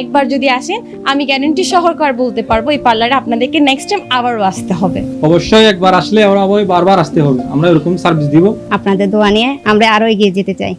একবার যদি আসেন আমি গ্যারেন্টি সহকার বলতে পারব এই পার্লারে আপনাদেরকে নেক্সট টাইম আবারও আসতে হবে। অবশ্যই একবার আসলে আমরা বারবার আসতে হবে। আমরা এরকম সার্ভিস দিব। আপনাদের দোয়া নিয়ে আমরা আরও এগিয়ে যেতে চাই।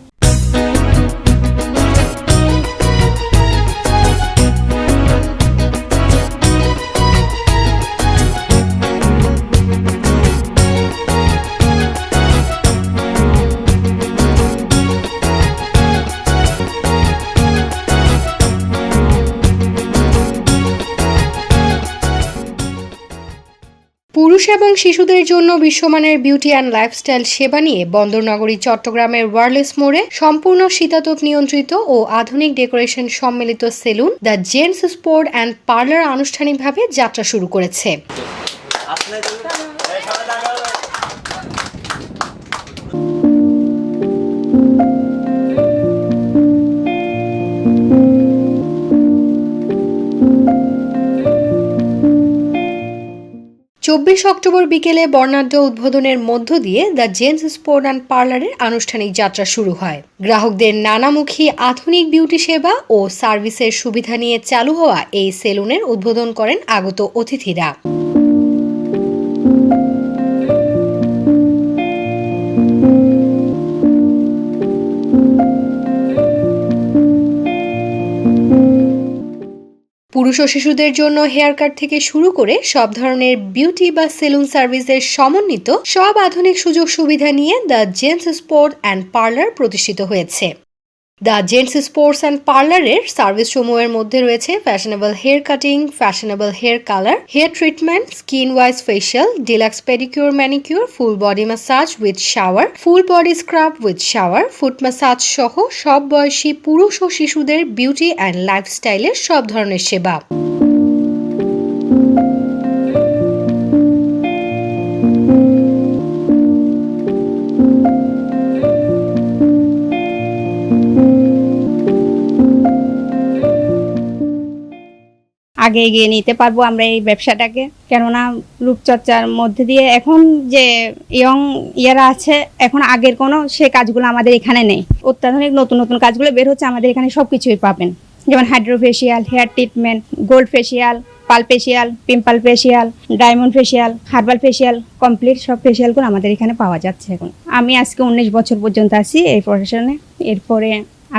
পুরুষ এবং শিশুদের জন্য বিশ্বমানের বিউটি অ্যান্ড লাইফস্টাইল সেবা নিয়ে বন্দরনগরী, চট্টগ্রামের ওয়ারলেস মোড়ে সম্পূর্ণ শীতাতপ নিয়ন্ত্রিত ও আধুনিক ডেকোরেশন সম্মিলিত salon the gents sport and parlour আনুষ্ঠানিকভাবে যাত্রা শুরু করেছে। চব্বিশ অক্টোবর বিকেলে বর্ণাঢ্য উদ্বোধনের মধ্য দিয়ে দ্য জেমস স্পোর্ট অ্যান্ড পার্লারের আনুষ্ঠানিক যাত্রা শুরু হয়। গ্রাহকদের নানামুখী আধুনিক বিউটি সেবা ও সার্ভিসের সুবিধা নিয়ে চালু হওয়া এই সেলুনের উদ্বোধন করেন আগত অতিথিরা। পুরুষ ও শিশুদের জন্য হেয়ার কাট থেকে শুরু করে সব ধরনের বিউটি বা সেলুন সার্ভিসের সমন্বিত সব আধুনিক সুযোগ সুবিধা নিয়ে the gents sport and parlour প্রতিষ্ঠিত হয়েছে। দ্য জেন্টস স্পোর্টস অ্যান্ড পার্লারের সার্ভিস সমূহের মধ্যে রয়েছে fashionable hair cutting, fashionable hair colour, hair treatment, skin wise facial, deluxe pedicure, manicure, full body massage with shower, full body scrub with shower, foot massage সহ সব বয়সী পুরুষ ও শিশুদের beauty and লাইফস্টাইলের সব ধরনের সেবা। আগে এগিয়ে নিতে পারব আমরা এই ব্যবসাটাকে। কেননা রূপচর্চার মধ্যে দিয়ে এখন যে ইয়ং ইয়ারা আছে, এখন আগের কোনো সে কাজগুলো আমাদের এখানে নেই। অত্যাধুনিক নতুন নতুন কাজগুলো বের হচ্ছে, আমাদের এখানে সব কিছুই পাবেন। যেমন hydro facial hair treatment gold facial pearl facial pimple facial diamond facial herbal facial complete সব ফেশিয়ালগুলো আমাদের এখানে পাওয়া যাচ্ছে এখন। আমি আজকে উনিশ বছর পর্যন্ত আছি এই প্রফেশনে এরপরে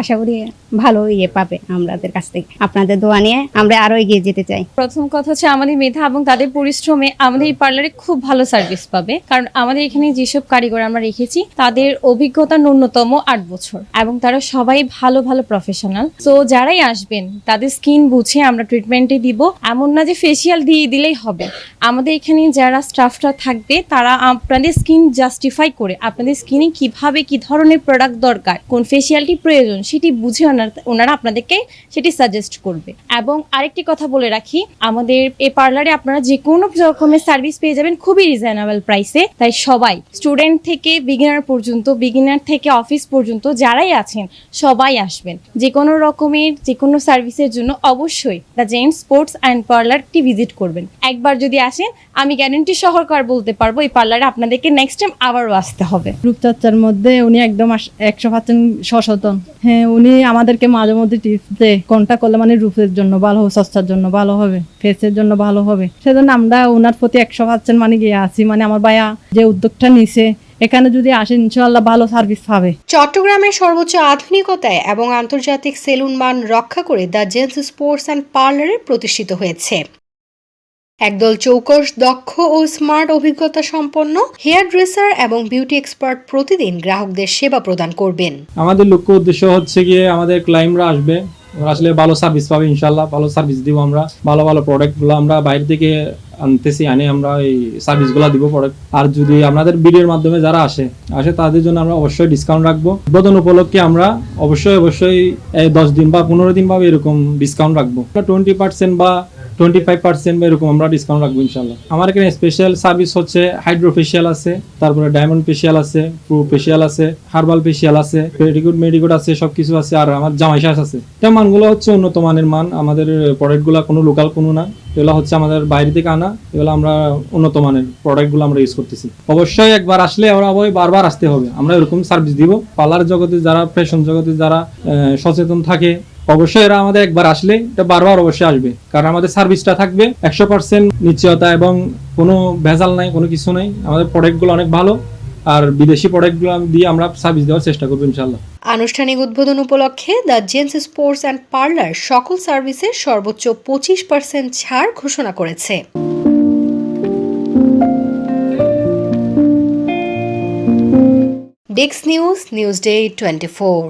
আশা করি ভালো ইয়ে পাবে আমাদের কাছ থেকে। আপনাদের দোয়া নিয়ে আমরা আরও এগিয়ে যেতে চাই। প্রথম কথা হচ্ছে আমাদের মেধা এবং তাদের পরিশ্রমে আমাদের এই পার্লারে খুব ভালো সার্ভিস পাবে। কারণ আমাদের এখানে যেসব কারিগর আমরা রেখেছি, তাদের অভিজ্ঞতা ন্যূনতম আট বছর এবং তারা সবাই ভালো ভালো প্রফেশনাল তো যারাই আসবেন, তাদের স্কিন বুঝে আমরা ট্রিটমেন্টে দিব। এমন না যে ফেসিয়াল দিয়ে দিলেই হবে। আমাদের এখানে যারা স্টাফরা থাকবে, তারা আপনাদের স্কিন জাস্টিফাই করে, আপনাদের স্কিনে কীভাবে কি ধরনের প্রোডাক্ট দরকার, কোন ফেসিয়ালটি প্রয়োজন, সেটি বুঝে ওনারা ওনারা আপনাদেরকে সেটি সাজেস্ট করবে। এবং আরেকটি কথা বলে রাখি, আমাদের এই পার্লারে আপনারা যে কোনো রকমের সার্ভিস পেয়ে যাবেন খুবই রিজনেবল প্রাইসে তাই সবাই স্টুডেন্ট থেকে বিগিনার পর্যন্ত বিগিনার থেকে অফিস পর্যন্ত যারাই আছেন, সবাই আসবেন। যে কোনো রকমের যে কোনো সার্ভিসের জন্য অবশ্যই দ্য জেন্টস স্পোর্টস অ্যান্ড পার্লারটি ভিজিট করবেন। একবার যদি আসেন, আমি গ্যারেন্টি সহকার বলতে পারব, এই পার্লারে আপনাদেরকে নেক্সট টাইম আবারও আসতে হবে। রূপচর্চার মধ্যে উনি একদম একশো পার্সেন্ট সচেতন। হ্যাঁ উনি আমাদেরকে মাঝে মধ্যে টিপস দেয় কোনটা করলে মানে রূপের জন্য ভালো হবে, সস্তার জন্য ভালো হবে ফেসের জন্য ভালো হবে। সেজন্য আমরা ওনার প্রতি একশো পার্সেন্ট মানে গিয়ে আছি। মানে আমার ভাইয়া যে উদ্যোগটা নিছে, এখানে যদি আসেন ইনশাল্লাহ ভালো সার্ভিস পাবে। চট্টগ্রামের সর্বোচ্চ আধুনিকতায় এবং আন্তর্জাতিক সেলুন মান রক্ষা করে দ্য জেন্টস স্পোর্টস অ্যান্ড পার্লারে প্রতিষ্ঠিত হয়েছে। একদল চৌকস, দক্ষ ও স্মার্ট অভিজ্ঞতা সম্পন্ন হেয়ার ড্রেসার এবং বিউটি এক্সপার্ট প্রতিদিন গ্রাহকদের সেবা প্রদান করবেন। আমাদের লক্ষ্য উদ্দেশ্য হচ্ছে গিয়ে আমাদের ক্লাইমরা আসবে। আসলে ভালো সার্ভিস পাবে ইনশাল্লাহ ভালো সার্ভিস দিব আমরা। ভালো ভালো প্রোডাক্টগুলো আমরা বাইরে থেকে আনতেছি, আনে আমরা এই সার্ভিসগুলো দিব প্রোডাক্ট। আর যদি আপনাদের ভিডিওর মাধ্যমে যারা আসে আসে তাদের জন্য আমরা অবশ্যই ডিসকাউন্ট রাখব। উদ্বোধন উপলক্ষে আমরা অবশ্যই অবশ্যই দশ দিন বা পনেরো দিন বা এরকম ডিসকাউন্ট রাখব। টোয়েন্টি পার্সেন্ট বা টোয়েন্টি ফাইভ পার্সেন্ট বা এরকম আমরা ডিসকাউন্ট রাখব ইনশাল্লাহ আমার এখানে স্পেশাল সার্ভিস হচ্ছে হাইড্রো ফেশিয়াল আছে, তারপরে ডায়মন্ড ফেশিয়াল আছে প্রো ফেশিয়াল আছে হার্বাল ফেশিয়াল আছে পেডিকুড মেডিকুড আছে, সবকিছু আছে, আর আমার জামাই শাস আছে। এটা মানগুলো হচ্ছে উন্নত মানের মান, আমাদের প্রোডাক্টগুলো কোনো লোকাল কোনো না। এগুলো হচ্ছে আমাদের বাইরে থেকে আনা, এগুলো আমরা উন্নত মানের প্রোডাক্টগুলো আমরা ইউজ করতেছি। অবশ্যই একবার আসলে আমরা বারবার আসতে হবে। আমরা এরকম সার্ভিস দিব। পার্লার জগতে যারা ফ্যাশন জগতে যারা সচেতন থাকে অবশ্যই এরা আমাদের একবার আসলে এটা বারবার অবশ্যই আসবে। কারণ আমাদের সার্ভিসটা থাকবে একশো পার্সেন্ট নিশ্চয়তা এবং কোনো ভেজাল নাই, কোনো কিছু নাই। আমাদের প্রোডাক্টগুলো অনেক ভালো। আর বিদেশি প্রোডাক্টগুলো দিয়ে আমরা সার্ভিস দেওয়ার চেষ্টা করব ইনশাল্লাহ আনুষ্ঠানিক উদ্বোধন উপলক্ষে the gents sports and parlour সকল সার্ভিসে সর্বোচ্চ পঁচিশ পার্সেন্ট ছাড় ঘোষণা করেছে। ডেক্স news news day twenty four